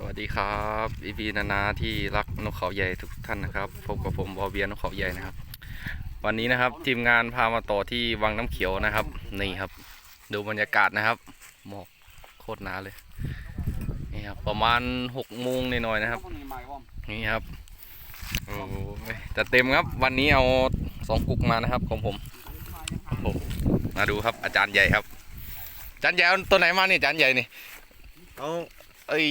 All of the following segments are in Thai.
สวัสดีครับอีพีนานาที่รักนกเขาใหญ่ทุกท่านนะครับพบกับผมวอเวียนกเขาใหญ่นะครับ วันนี้นะครับทีมงานพามาต่อที่วังน้ำเขียวนะครับนี่ครับ ดูบรรยากาศนะครับ หมอกโคตรหนาเลยนี่ครับประมาณหกโมงนหน่อยนะครับนี่ครับโอ้ยจะเต็มครับวันนี้เอาสองกุกมานะครับของผมโอ้โหมาดูครับอาจารย์ใหญ่ครับอาจารย์ใหญ่เอาตัวไหนมานี่อาจารย์ใหญ่นี่เอา เอ้ย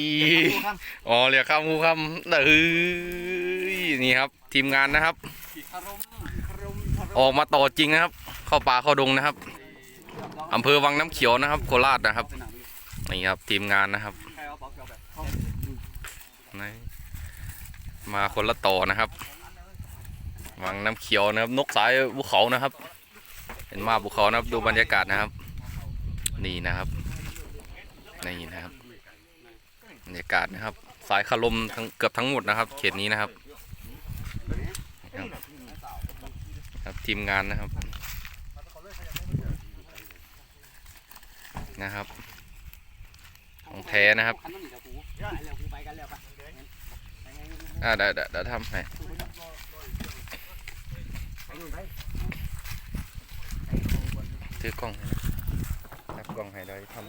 อ๋อเรียกคำคูคำเอ้ยนี่ครับ ทีมงานนะครับ ออกมาต่อจริงนะครับ เข้าป่าเข้าดงนะครับอำเภอวังน้ำเขียวนะครับ โคราชนะครับนี่ครับทีมงานนะครับนี่มาคนละต่อนะครับวังน้ำเขียวนะครับ นกสายภูเขานะครับ เห็นมาภูเขานะครับดูบรรยากาศนะครับ นี่นะครับนี่นะครับ บรรยากาศนะครับ สายคารมทั้งเกือบทั้งหมดนะครับ เขตนี้นะครับครับทีมงานนะครับนะครับของแท้นะครับอ่าเดี๋ยวเดี๋ยวเดี๋ยวทำให้ถือกล้องให้นะจับกล้องให้ได้ทำ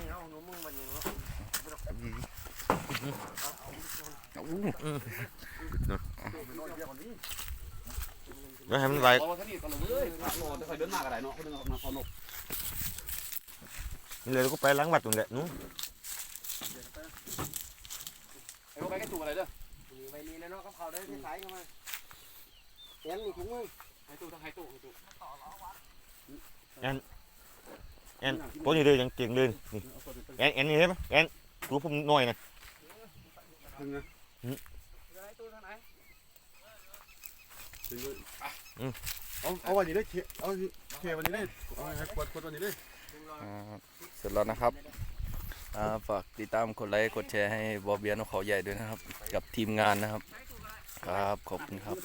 แล้วให้มันไหลเอาท่านี่ก็เลยเดินมาก็ได้เนาะเขาเดินมาเขานกนี่เลยก็ไปล้างบัตรตรงนี้นู้นไอ้พวกไปกันตัวอะไรเด้อไปนี่แล้วเนาะกับเขาได้ที่สายเข้ามาเสียงนี่ถุงมือให้ตู้ทั้งให้ตู้ให้ตู้แอนโป้นี่เลยยังเก่งเลยนี่แอนแอนนี่ใช่ไหมแอนดูผมหน่อยนะ ถึงนะเอาเอาวันนี้ได้เคเอาเควันนี้ได้เอาให้กดกดวันนี้ได้อ่าเสร็จแล้วนะครับอ่าฝากติดตามกดไลค์กดแชร์ให้บอเบียนกเขาใหญ่ด้วยนะครับ กับทีมงานนะครับ ครับขอบคุณครับ